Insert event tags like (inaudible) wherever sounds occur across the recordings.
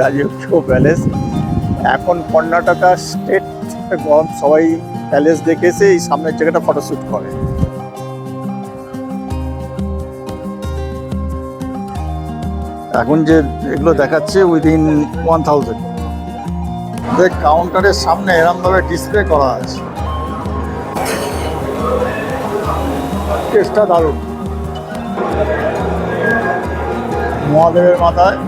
রাজকীয় প্যালেস এখন Karnataka state govern সবাই প্যালেস দেখে এসে এই সামনের জায়গাটা ফটোশ্যুট করে। এখন যে এগুলো দেখাচ্ছে উইদিন ওয়ান থাউজেন্ড কাউন্টারের সামনে এরমভাবে ডিসপ্লে করা আছে। টেস্টটা দারুণ। মহাদেবের মাথায়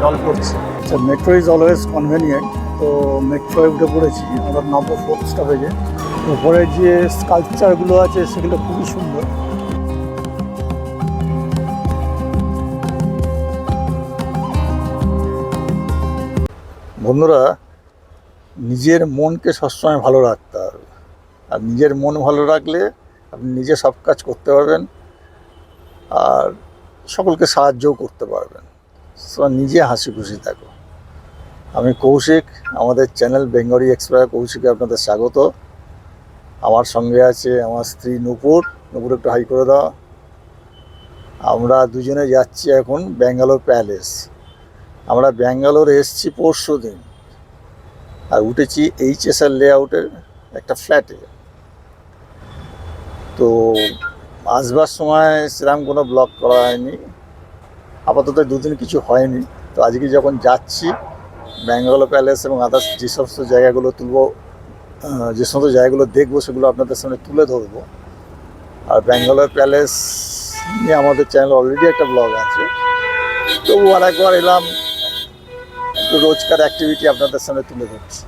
জল পড়ছে। আচ্ছা মেট্রো ইজ অলওয়েজ কনভেনিয়েন্ট তো মেট্রোয় উঠে পড়েছি আমরা নব্বই ফোর্থ স্টপেজে উপরে যে স্কাল্পচারগুলো আছে সেগুলো খুবই সুন্দর। বন্ধুরা নিজের মনকে সবসময় ভালো রাখতে হবে। আর নিজের মন ভালো রাখলে আপনি নিজে সব কাজ করতে পারবেন আর সকলকে সাহায্যও করতে পারবেন। নিজে হাসি খুশি থাকো। আমি কৌশিক, আমাদের চ্যানেল বেঙ্গলি এক্সপ্রেস কৌশিকে আপনাদের স্বাগত। আমার সঙ্গে আছে আমার স্ত্রী নূপুর। নূপুর, একটু হাই করে দাও। আমরা দুজনে যাচ্ছি এখন ব্যাঙ্গালোর প্যালেস। আমরা ব্যাঙ্গালোর এসছি পরশু দিন। আর উঠেছি এইচএসআর লেআউটের একটা ফ্ল্যাটে। তো আসবার সময় সেরকম কোনো ব্লগ করা হয়নি। আপাতত দুদিন কিছু হয়নি। তো আজকে যখন যাচ্ছি, ব্যাঙ্গালোর প্যালেস এবং আদার্স যে সমস্ত জায়গাগুলো তুলব যে সমস্ত জায়গাগুলো দেখব, সেগুলো আপনাদের সামনে তুলে ধরবো। আর ব্যাঙ্গালোর প্যালেস নিয়ে আমাদের চ্যানেল অলরেডি একটা ব্লগ আছে। তবু আর একবার এলাম, একটু রোজকার অ্যাক্টিভিটি আপনাদের সামনে তুলে ধরছি।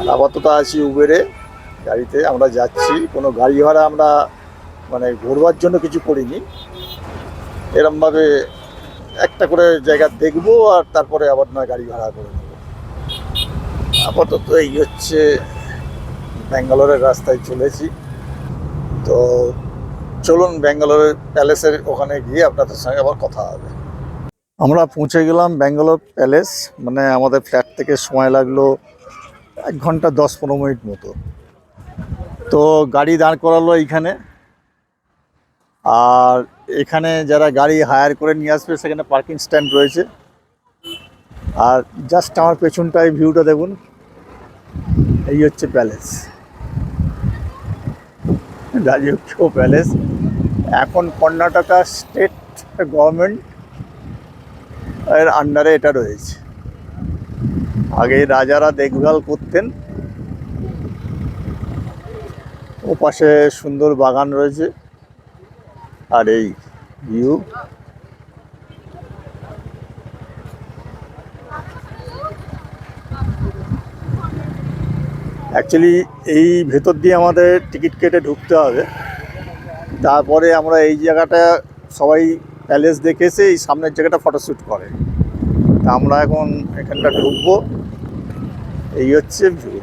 আর আপাতত আছি উবেরে গাড়িতে আমরা যাচ্ছি। কোনো গাড়ি ভাড়া আমরা মানে ঘুরবার জন্য কিছু করিনি। এরমভাবে একটা করে জায়গা দেখব আর তারপরে আবার নয় গাড়ি ভাড়া করে নেব। আপাতত এই হচ্ছে ব্যাঙ্গালোরের রাস্তায় চলেছি। তো চলুন ব্যাঙ্গালোরের প্যালেসের ওখানে গিয়ে আপনাদের সঙ্গে আবার কথা হবে। আমরা পৌঁছে গেলাম ব্যাঙ্গালোর প্যালেস মানে আমাদের ফ্ল্যাট থেকে সময় লাগল এক ঘণ্টা দশ পনেরো মিনিট মতো। তো গাড়ি দাঁড় করালো এইখানে। আর এখানে যারা গাড়ি হায়ার করে নিয়ে আসবে, সেখানে পার্কিং স্ট্যান্ড রয়েছে। আর জাস্ট আমার পেছনটায় ভিউটা দেখুন, এই হচ্ছে প্যালেস রাজকীয় প্যালেস এখন কর্ণাটকা স্টেট গভর্নমেন্ট এর আন্ডারে এটা রয়েছে। আগে রাজারা দেখভাল করতেন। ও পাশে সুন্দর বাগান রয়েছে। আর এই ভিউ অ্যাকচুয়ালি এই ভেতর দিয়ে আমাদের টিকিট কেটে ঢুকতে হবে। তারপরে আমরা এই জায়গাটা সবাই প্যালেস দেখে এসে এই সামনের জায়গাটা ফটোশ্যুট করে। তা আমরা এখন এখানটা ঢুকবো। এই হচ্ছে ভিউ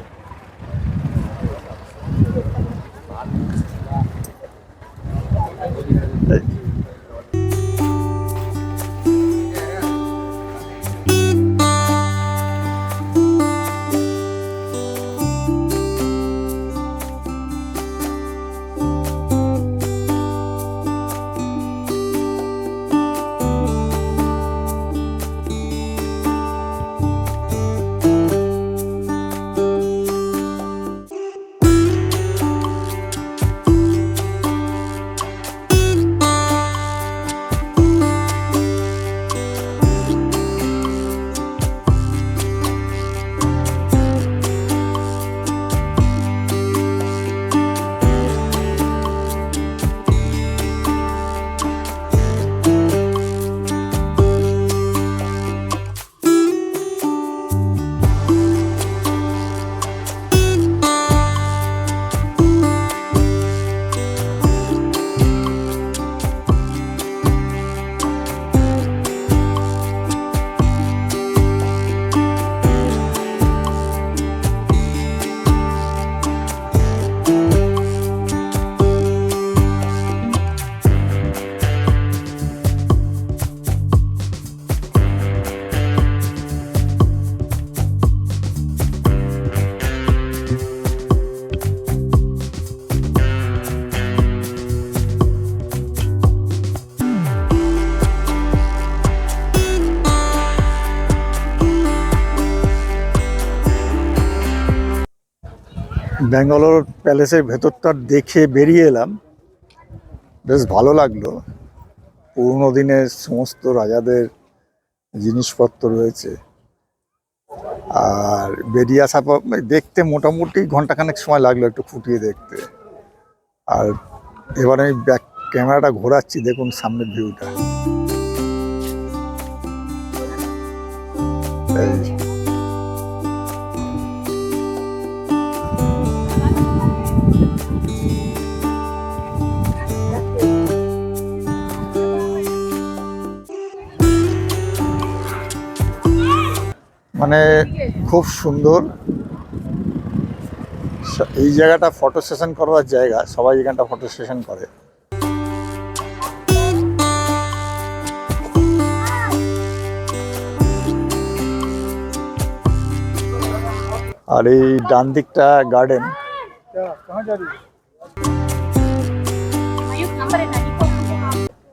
ব্যাঙ্গালোর প্যালেসের ভেতরটা দেখে বেরিয়ে এলাম। বেশ ভালো লাগল। পুরোনো দিনের সমস্ত রাজাদের জিনিসপত্র রয়েছে। আর বেরিয়ে পর মানে দেখতে মোটামুটি ঘন্টাখানেক সময় লাগল একটু ফুটিয়ে দেখতে। আর এবার আমি ব্যাক ক্যামেরাটা ঘোরাচ্ছি, দেখুন সামনের ভিউটা এই। মানে খুব সুন্দর। এই জায়গাটা ফটো সেশন করার জায়গা, সবাই এখানটা ফটো সেশন করে। আর এই ডান দিকটা গার্ডেন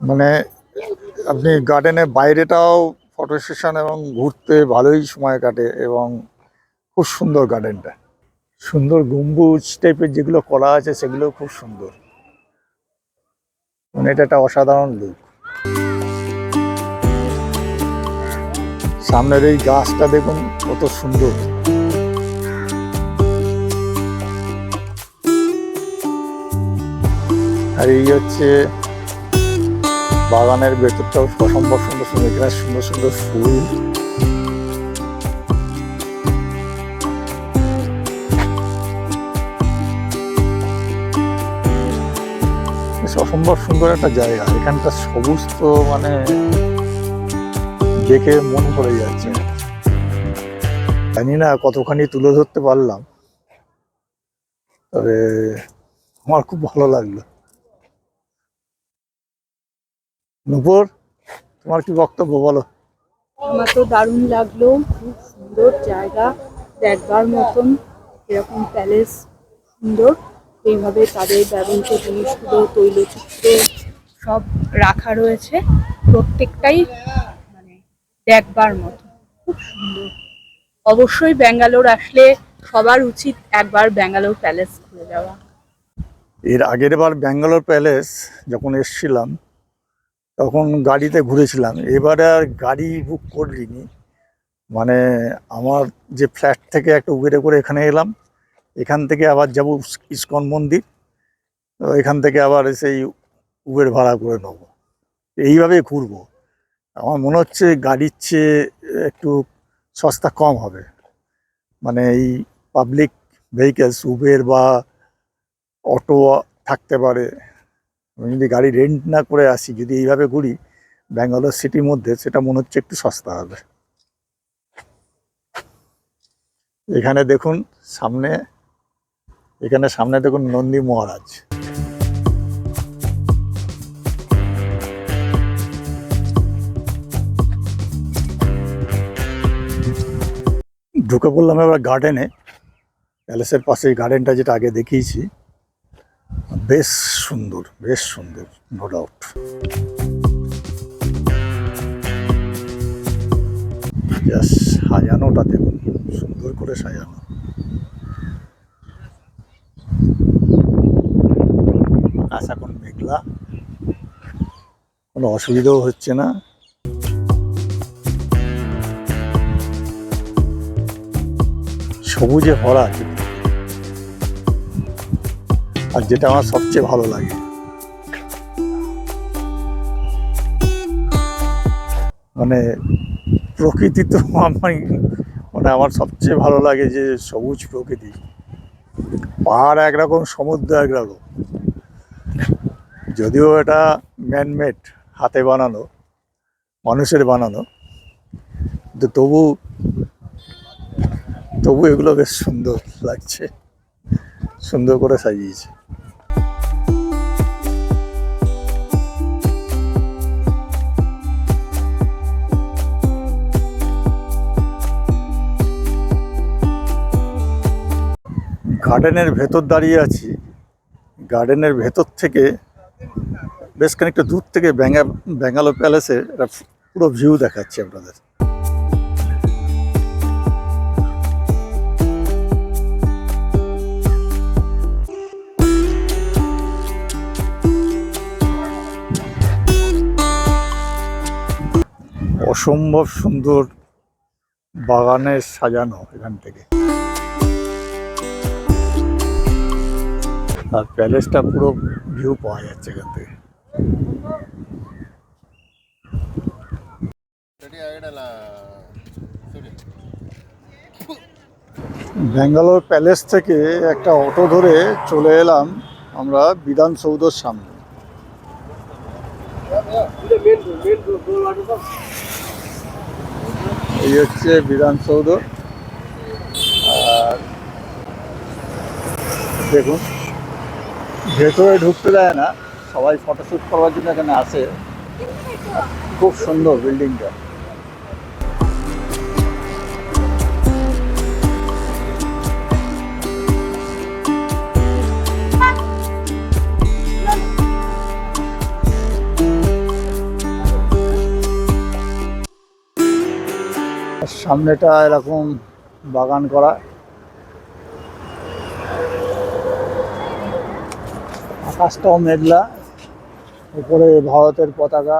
মানে আপনি গার্ডেনের বাইরেটাও ফটো সেশন এবং ঘুরতে ভালোই সময় কাটে এবং খুব সুন্দর গার্ডেনটা। সুন্দর গম্বুজ টাইপের যেগুলো করা আছে সেগুলো খুব সুন্দর। মানে এটা একটা অসাধারণ লুক সামনের এই গাছটা দেখুন কত সুন্দর। আর এই হচ্ছে বাগানের ভেতরটাও অসম্ভব সুন্দর সুন্দর, এখানে সুন্দর সুন্দর ফুল। অসম্ভব সুন্দর একটা জায়গা, এখানটা সবুজ তো মানে দেখে মন পড়ে যাচ্ছে। জানি না কতখানি তুলে ধরতে পারলাম, তবে আমার খুব ভালো লাগল। নূপুর তোমার কি বক্তব্য বলো? আমার তো দারুণ লাগল খুব সুন্দর জায়গা দেখবার মতন এরকম প্যালেস সুন্দর। এইভাবে তাদের ব্যবহৃত জিনিসগুলো তৈলচিত্র সব রাখা রয়েছে প্রত্যেকটাই মানে দেখবার মতো খুব সুন্দর। অবশ্যই ব্যাঙ্গালোর আসলে সবার উচিত একবার ব্যাঙ্গালোর প্যালেস ঘুরে যাওয়া। এর আগের বার ব্যাঙ্গালোর প্যালেস যখন এসছিলাম তখন গাড়িতে ঘুরেছিলাম। এবারে আর গাড়ি বুক করিনি মানে আমার যে ফ্ল্যাট থেকে একটা উবেরে করে এখানে এলাম। এখান থেকে আবার যাব ইস্কন মন্দির। এখান থেকে আবার সেই উবের ভাড়া করে নেব। এইভাবে ঘুরবো। আমার মনে হচ্ছে গাড়ির চেয়ে একটু সস্তা কম হবে। মানে এই পাবলিক ভেহিকেলস উবের বা অটো থাকতে পারে। আমি যদি গাড়ি রেন্ট না করে আসি, যদি এইভাবে ঘুরি, ব্যাঙ্গালোর সিটির মধ্যে, সেটা মনে হচ্ছে একটু সস্তা হবে। এখানে দেখুন, সামনে, এখানে সামনে দেখুন নন্দী মহারাজ। ঢুকে পড়লাম এবার গার্ডেনে প্যালেসের পাশে গার্ডেনটা যেটা আগে দেখিয়েছি। বেশ সুন্দর বেশ সুন্দর নো ডাউট সাজানোটা দেখুন, সুন্দর করে সাজানো আশা কোন মেঘলা, কোনো অসুবিধাও হচ্ছে না সবুজে ভরা চারিদিকে। আর যেটা আমার সবচেয়ে ভালো লাগে। মানে প্রকৃতি তো (laughs) আমার মানে আমার সবচেয়ে ভালো লাগে যে সবুজ প্রকৃতি। পাহাড় একরকম, সমুদ্র একরকম। যদিও এটা ম্যানমেড হাতে বানানো, মানুষের বানানো, কিন্তু তবু তবু এগুলো বেশ সুন্দর লাগছে, সুন্দর করে সাজিয়েছে। গার্ডেনের ভেতর দাঁড়িয়ে আছি। গার্ডেনের ভেতর থেকে বেশ খানিকটা দূর থেকে ব্যাঙ্গা, ব্যাঙ্গালোর প্যালেসের একটা পুরো ভিউ দেখাচ্ছি আপনাদের। অসম্ভব সুন্দর বাগানের সাজানো এখান থেকে। আর প্যালেসটা পুরো ভিউ পাওয়া যাচ্ছে এখান থেকে। ব্যাঙ্গালোর প্যালেস থেকে একটা অটো ধরে চলে এলাম আমরা বিধানসৌধর সামনে। এই হচ্ছে বিধানসৌধ আর দেখুন ভেতরে ঢুকতে দেয় না। সবাই ফটোশ্যুট করার জন্য এখানে আসে। খুব সুন্দর বিল্ডিংটা সামনেটা এরকম বাগান করা। আকাশটাও মেঘলা, উপরে ভারতের পতাকা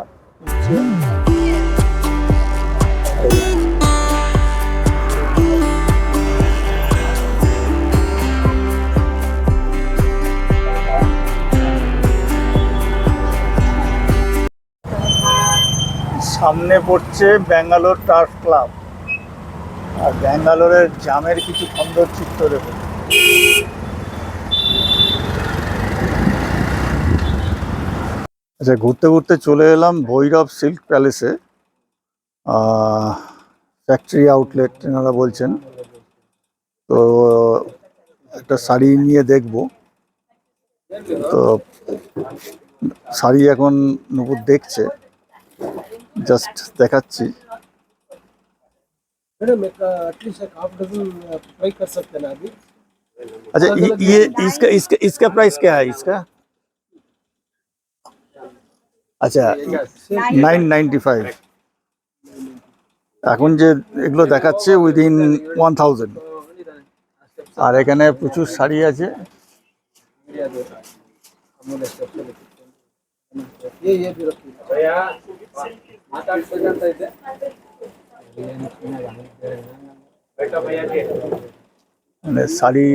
সামনে পড়ছে ব্যাঙ্গালোর টার্ফ ক্লাব। আর ব্যাঙ্গালোরের জামের কিছু সুন্দর চিত্র দেখুন। আচ্ছা ঘুরতে ঘুরতে চলে এলাম ভৈরব সিল্ক প্যালেসে ফ্যাক্টরি আউটলেট এনারা বলছেন তো একটা শাড়ি নিয়ে দেখব তো শাড়ি এখন নুপুর দেখছে জাস্ট দেখাচ্ছি मैडम एक एटलीस्ट एक हाफ डजन ट्राई कर सकते हैं ना अभी अच्छा ये ये इसका इसका इसका प्राइस क्या है इसका আচ্ছা নাইন নাইনটি ফাইভ এখন যে এগুলো দেখাচ্ছে উইদিন ওয়ান থাউজেন্ড আর এখানে প্রচুর শাড়ি আছে। মানে শাড়ি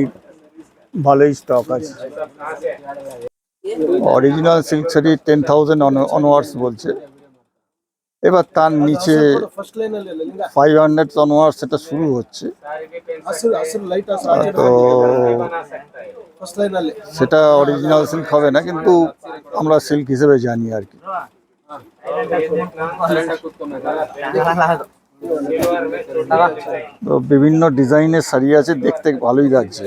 ভালোই স্টক আছে। Original silk sari ten thousand onwards বলছে। এবার তার নিচে ফাইভ হান্ড্রেড অনওয়ার্স সেটা শুরু হচ্ছে। তো সেটা অরিজিনাল সিল্ক হবে না কিন্তু আমরা সিল্ক হিসেবে জানি আর কি। তো বিভিন্ন ডিজাইনের শাড়ি আছে দেখতে ভালোই লাগছে।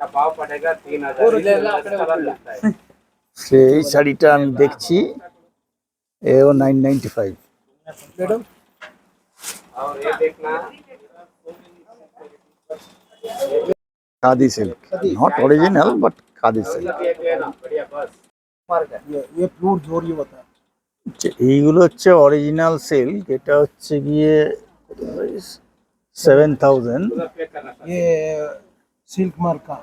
এগুলো अच्छा सुंदर साड़ी है का भाव पड़ेगा तीन हजार कलर लगता है সেই শাড়িটা আমি দেখছি এও নাইন নাইনটি ফাইভ मैडम और ये देखना khadi silk not original but khadi silk ये लेना बढ़िया बस ये ये प्योर जोरी होता है এইগুলো হচ্ছে অরিজিনাল সিল্ক এটা হচ্ছে গিয়ে সেভেন থাউজেন্ড उधर पे करना ये सिल्क मार्क का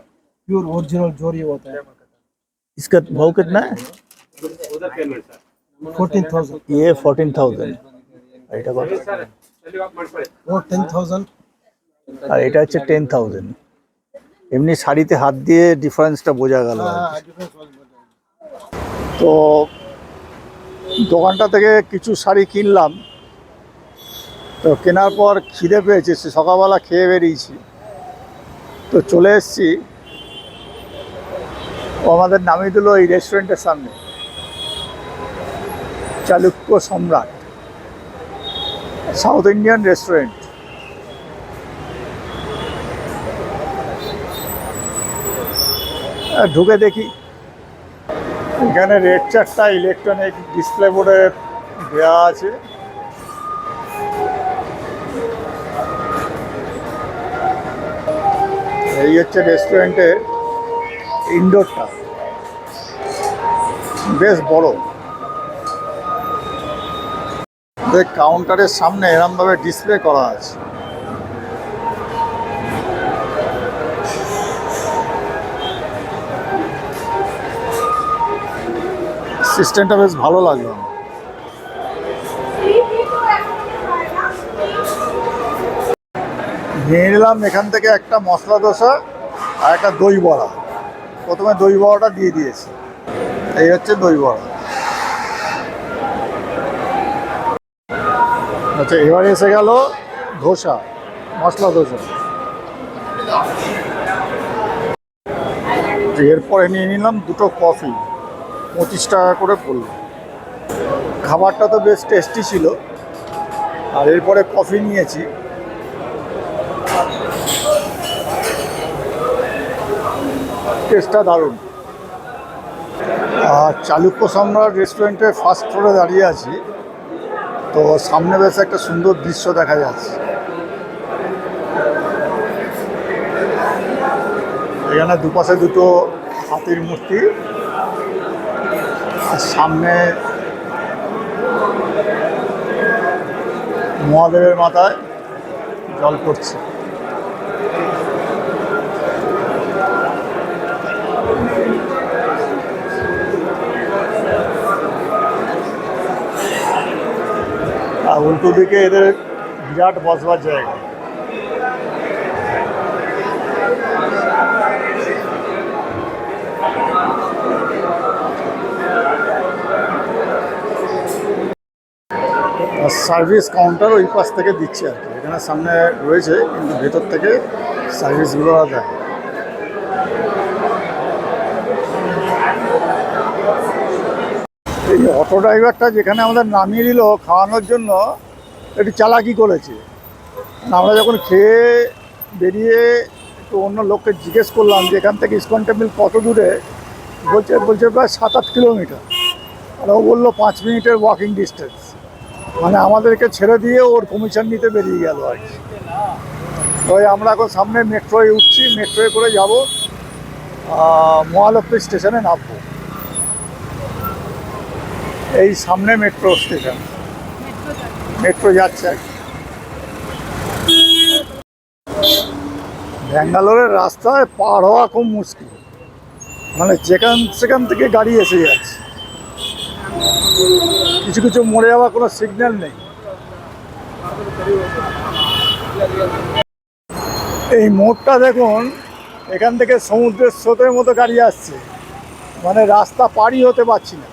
प्योर ओरिजिनल जोरी होता है। इसका भाव कितना है? फोर्टीन ये টেন থাউজেন্ড আর এটা হচ্ছে টেন থাউজেন্ড এমনি শাড়িতে হাত দিয়ে ডিফারেন্সটা বোঝা গেল তো দোকানটা থেকে কিছু শাড়ি কিনলাম তো কেনার পর খিদে পেয়েছে সকালবেলা খেয়ে বেরিয়েছি তো চলে এসছি। ও আমাদের নামিয়ে দিল এই রেস্টুরেন্টের সামনে। চালুক্য সম্রাট। সাউথ ইন্ডিয়ান রেস্টুরেন্ট ঢুকে দেখি। এখানে রেড চারটা ইলেকট্রনিক ডিসপ্লে বোর্ডে দেওয়া আছে। এই হচ্ছে রেস্টুরেন্টের ইনডোরটা বেশ বড়। কাউন্টারের সামনে এরমভাবে ডিসপ্লে করা আছে। সিস্টেমটা বেশ ভালো লাগল নিয়ে নিলাম, এখান থেকে একটা মশলা দোসা আর একটা দই বড়া। প্রথমে দই বড়াটা দিয়ে দিয়েছি। এই হচ্ছে দই বড়া। আচ্ছা এবার এসে গেল ধোসা, মশলা ধোসা এরপরে নিয়ে নিলাম দুটো কফি, পঁচিশ টাকা করে পড়ল। খাবারটা তো বেশ টেস্টি ছিল। আর এরপরে কফি নিয়েছি। টেস্টটা দারুণ। আর চালুক্য সম্রাট রেস্টুরেন্টে ফার্স্ট ফ্লোরে দাঁড়িয়ে আছি। তো সামনে বেশ একটা সুন্দর দৃশ্য দেখা যাচ্ছে। এখানে দুপাশে দুটো হাতির মূর্তি। আর সামনে মহাদেবের মাথায় জল পড়ছে। উল্টো দিকে এদের বিরাট বসবার জায়গা। সার্ভিস কাউন্টার ওই পাশ থেকে দিচ্ছে আর কি। এখানে সামনে রয়েছে, কিন্তু ভেতর থেকে সার্ভিসগুলো দেয় এই অটো ড্রাইভারটা যেখানে আমাদের নামিয়ে দিল খাওয়ানোর জন্য একটু চালাকি করেছে। আমরা যখন খেয়ে বেরিয়ে একটু অন্য লোককে জিজ্ঞেস করলাম যে এখান থেকে ইস্কন টেম্পল কত দূরে, বলছে বলছে প্রায় সাত আট কিলোমিটার। আর ও বলল, পাঁচ মিনিটের ওয়াকিং ডিস্টেন্স মানে আমাদেরকে ছেড়ে দিয়ে ওর কমিশন নিতে বেরিয়ে গেল আর কি। ওই আমরা এখন সামনে মেট্রোয় উঠছি মেট্রোয় করে যাব মহালক্ষ্মী স্টেশনে নামবো। এই সামনে মেট্রো স্টেশন মেট্রো যাচ্ছে। ব্যাঙ্গালোরের রাস্তায় পার হওয়া খুব মুশকিল। মানে যেখান, সেখান থেকে গাড়ি এসে যাচ্ছে। কিছু কিছু মরে যাওয়া কোনো সিগন্যাল নেই। এই মোড়টা দেখুন, এখান থেকে সমুদ্রের স্রোতের মতো গাড়ি আসছে। মানে রাস্তা পারই হতে পারছি না।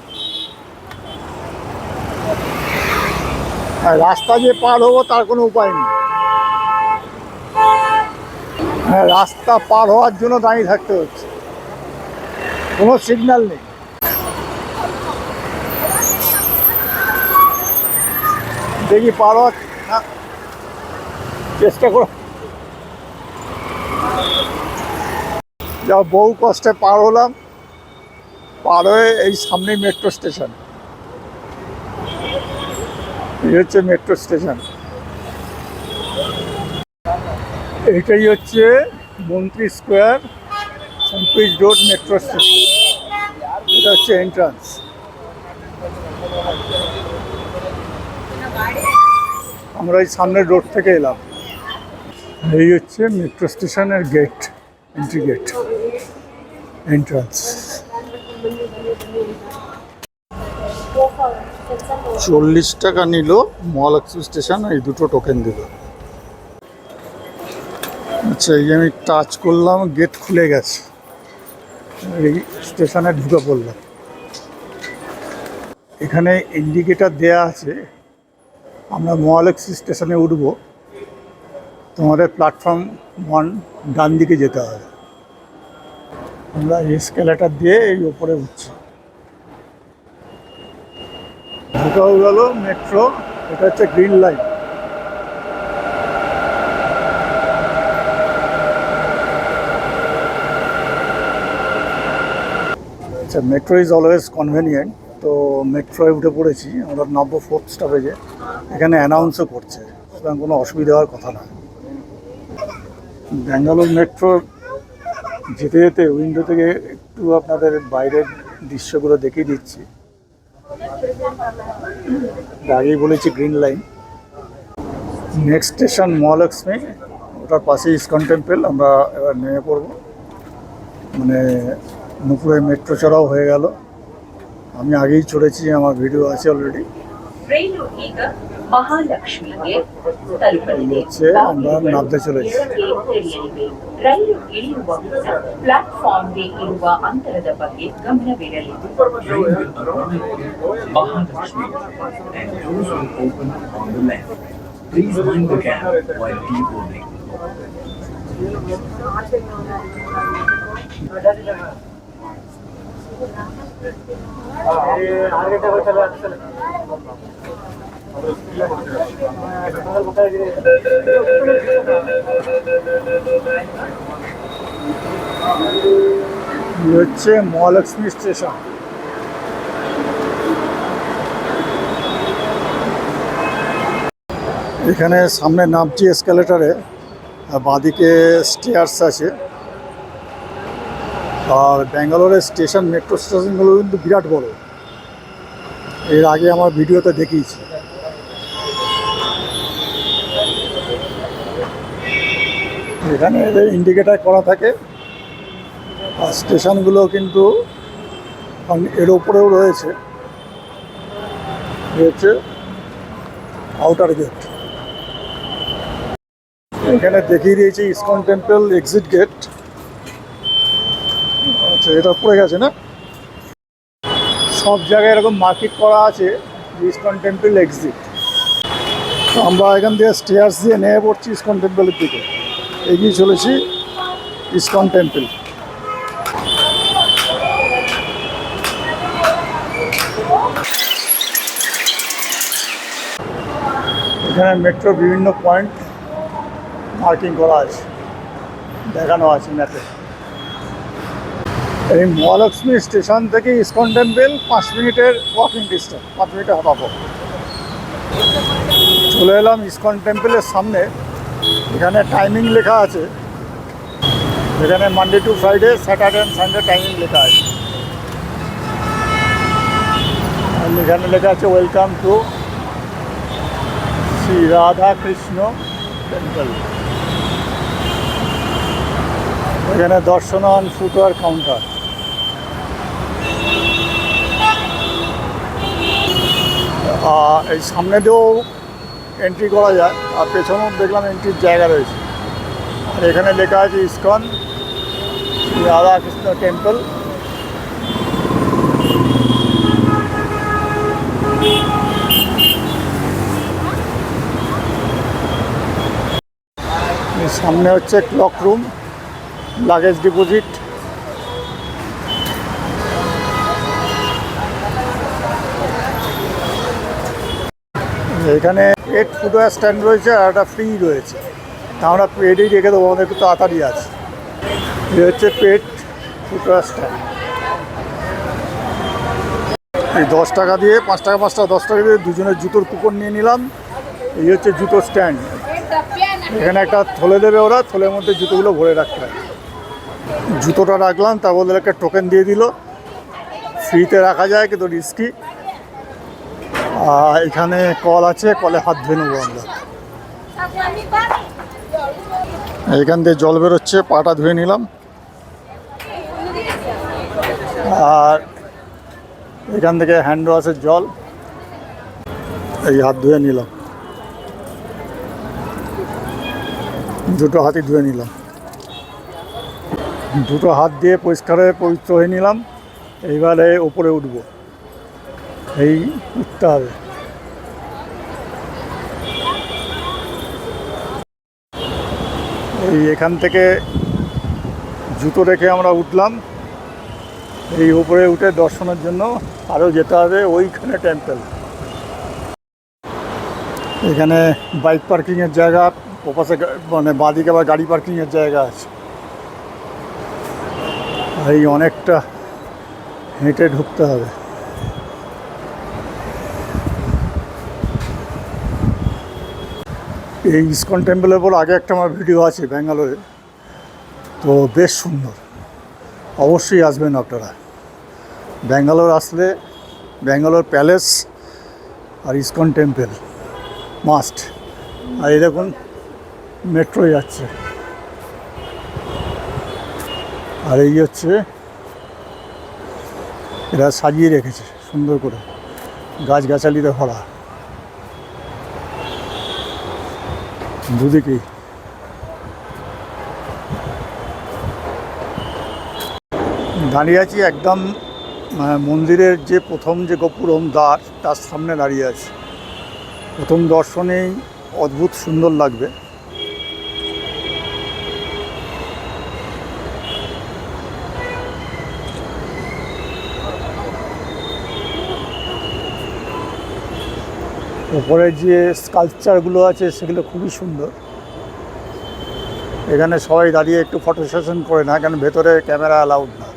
আর রাস্তা যে পার হব তার কোনো উপায় নেই। হ্যাঁ রাস্তা পার হওয়ার জন্য দাঁড়িয়ে থাকতে হচ্ছে। কোনো সিগন্যাল নেই। দেখি পার হওয়ার চেষ্টা করো। যা বহু কষ্টে পার হলাম। পার হয়ে এই সামনেই মেট্রো স্টেশন এই হচ্ছে মেট্রো স্টেশন। এইটাই হচ্ছে Mantri square Sampige road metro station. এটা হচ্ছে এন্ট্রান্স আমরা এই সামনের রোড থেকে এলাম। এই হচ্ছে মেট্রো স্টেশনের গেট এন্ট্রি গেট এন্ট্রান্স চল্লিশ টাকা নিল, মহালক্ষ্মী স্টেশন, এই দুটো টোকেন দিল। আচ্ছা এই আমি টাচ করলাম গেট খুলে গেছে। এই স্টেশনে ঢুকে পড়লাম। এখানে ইন্ডিকেটার দেয়া আছে, আমরা মহালক্ষ্মী স্টেশনে উঠব। তোমাদের প্ল্যাটফর্ম ওয়ান ডান দিকে যেতে হবে। আমরা এসকেলেটার দিয়ে এই ওপরে উঠছি। ঢোকাও গেল মেট্রো এটা হচ্ছে গ্রিন লাইন আচ্ছা মেট্রো ইজ অলওয়েজ কনভেনিয়েন্ট তো মেট্রোয় উঠে পড়েছি, আমরা নব্য ফোর্থ স্টপেজে এখানে অ্যানাউন্সও করছে, সুতরাং কোনো অসুবিধা হওয়ার কথা না। ব্যাঙ্গালোর মেট্রো যেতে যেতে উইন্ডো থেকে একটু আপনাদের বাইরের দৃশ্যগুলো দেখিয়ে দিচ্ছি। আগেই বলেছি green line. Next station Mahalakshmi. ওটার পাশেই ইস্কন টেম্পল, আমরা এবার নেমে পড়ব। মানে নুপুরে মেট্রো চড়াও হয়ে গেল। আমি আগেই চড়েছি, আমার ভিডিও আছে অলরেডি ಮಹಾಲಕ್ಷ್ಮಿಗೆ ತಲುಪಲಿದೆ ನಾರ್ದೆ ರೈಲು ಇಳಿಯುವ ಮುನ್ನ ಪ್ಲಾಟ್ಫಾರ್ಮ್ಗೆ ಇರುವ ಅಂತರದ ಬಗ್ಗೆ ಗಮನವಿರಲಿದೆ Mahalakshmi Please mind the gap while deboarding. ಆರು ಗಂಟೆ ಬರ್ತಲ್ಲ হচ্ছে মহালক্ষ্মী স্টেশন এখানে সামনে নামছি এসকালেটারে বাঁদিকে স্টেয়ার্স আছে। আর ব্যাঙ্গালোরের স্টেশন মেট্রো স্টেশনগুলো কিন্তু বিরাট বড়। এর আগে আমার ভিডিওতে দেখিয়েছি। এখানে এদের ইন্ডিকেটার করা থাকে। আর স্টেশনগুলো কিন্তু এর উপরেও রয়েছে। হচ্ছে আউটার গেট এখানে দেখিয়ে দিয়েছি ইসকন টেম্পল এক্সিট গেট আচ্ছা এটা পড়ে গেছে না? সব জায়গায় এরকম মার্কেট করা আছে, ইসকন টেম্পল এক্সিট আমরা এখান থেকে স্টেয়ার্স দিয়ে নেমে পড়ছি ইসকন টেম্পলের দিকে। এগিয়ে চলেছি ইসকন টেম্পল। এখানে মেট্রো বিভিন্ন পয়েন্ট মার্কিং করা আছে, দেখানো আছে ম্যাপে এই মহালক্ষ্মী স্টেশন থেকে ইসকন টেম্পল পাঁচ মিনিটের ওয়াকিং ডিস্টেন্স পাঁচ মিনিটে হটাবো চলে এলাম ইসকন টেম্পলের সামনে। এখানে টাইমিং লেখা আছে। এখানে Monday to Friday Saturday and Sunday timing লেখা আছে। এখানে লেখা আছে welcome to Shri Radha Krishna temple এখানে দর্শনান, ফুটওয়ার, কাউন্টার। এই সামনে দিয়েও এন্ট্রি করা যায়, আর পেছনেও দেখলাম এন্ট্রির জায়গা রয়েছে। আর এখানে লেখা আছে ইস্কন শ্রী রাধা কৃষ্ণ টেম্পল সামনে হচ্ছে ক্লক রুম লাগেজ ডিপোজিট এখানে পেট ফুটওয়ার স্ট্যান্ড রয়েছে আর একটা ফ্রি রয়েছে। তা আমরা পেটেই রেখে দেবো, আমাদের একটু তাড়াতাড়ি আছে। এই হচ্ছে পেট ফুটওয়ার স্ট্যান্ড এই দশ টাকা দিয়ে, পাঁচ টাকা পাঁচ টাকা, দশ টাকা দিয়ে দুজনের জুতোর কুপন নিয়ে নিলাম। এই হচ্ছে জুতো স্ট্যান্ড এখানে একটা থলে দেবে ওরা, থলের মধ্যে জুতোগুলো ভরে রাখতে হয়। জুতোটা রাখলাম তার বদলে একটা টোকেন দিয়ে দিল। ফ্রিতে রাখা যায়, কিন্তু রিস্কি এখানে কল আছে, কলে হাত ধুয়ে নেব আমরা। এখান দিয়ে জল বেরোচ্ছে, পাটা ধুয়ে নিলাম। আর এখান থেকে হ্যান্ড ওয়াশের জল এই হাত ধুয়ে নিলাম। দুটো হাতই ধুয়ে নিলাম। দুটো হাত দিয়ে পরিষ্কার পবিত্র হয়ে নিলাম। এইবারে উপরে উঠব। এই হবে এই এখান থেকে জুতো রেখে আমরা উঠলাম। এই উপরে উঠে দর্শনের জন্য আরও যেতে হবে, ওইখানে টেম্পল এখানে বাইক পার্কিংয়ের জায়গা, ওপাশে মানে বাঁদিকে আবার গাড়ি পার্কিংয়ের জায়গা আছে। এই অনেকটা হেঁটে ঢুকতে হবে। এই ইসকন টেম্পলের উপর আগে একটা আমার ভিডিও আছে ব্যাঙ্গালোরে। তো বেশ সুন্দর। অবশ্যই আসবেন আপনারা। ব্যাঙ্গালোর আসলে ব্যাঙ্গালোর প্যালেস আর ইসকন টেম্পল মাস্ট। আর এই দেখুন, মেট্রো যাচ্ছে। আর এই হচ্ছে, এরা সাজিয়ে রেখেছে সুন্দর করে। গাছগাছালিতে ভরা। দুদিকেই। দাঁড়িয়ে আছি একদম মন্দিরের যে প্রথম যে গোপুরম দ্বার তার সামনে দাঁড়িয়ে আছি। প্রথম দর্শনেই অদ্ভুত সুন্দর লাগবে। ওপরে যে স্কাল্পচারগুলো আছে, সেগুলো খুবই সুন্দর। এখানে সবাই দাঁড়িয়ে একটু ফটো সেশন করে না, কেন ভেতরে ক্যামেরা অ্যালাউড না।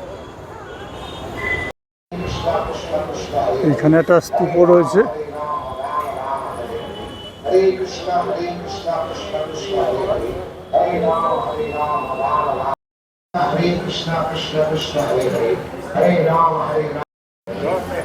এখানে একটা স্তূপ রয়েছে।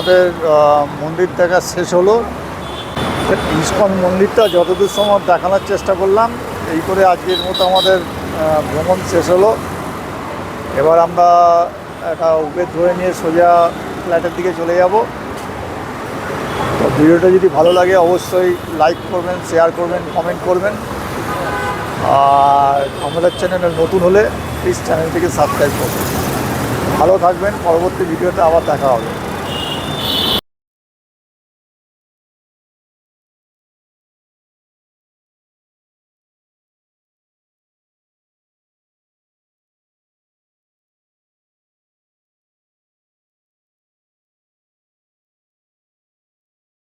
আমাদের মন্দির দেখা শেষ হলো। ইস্কন মন্দিরটা যতদূর সময় দেখানোর চেষ্টা করলাম। এই করে আজকের মতো আমাদের ভ্রমণ শেষ হলো। এবার আমরা একটা উবের ধরে নিয়ে সোজা ফ্ল্যাটের দিকে চলে যাব। তো ভিডিওটা যদি ভালো লাগে অবশ্যই লাইক করবেন, শেয়ার করবেন, কমেন্ট করবেন। আর আমাদের চ্যানেলে নতুন হলে প্লিজ চ্যানেলটিকে সাবস্ক্রাইব করবেন। ভালো থাকবেন, পরবর্তী ভিডিওতে আবার দেখা হবে।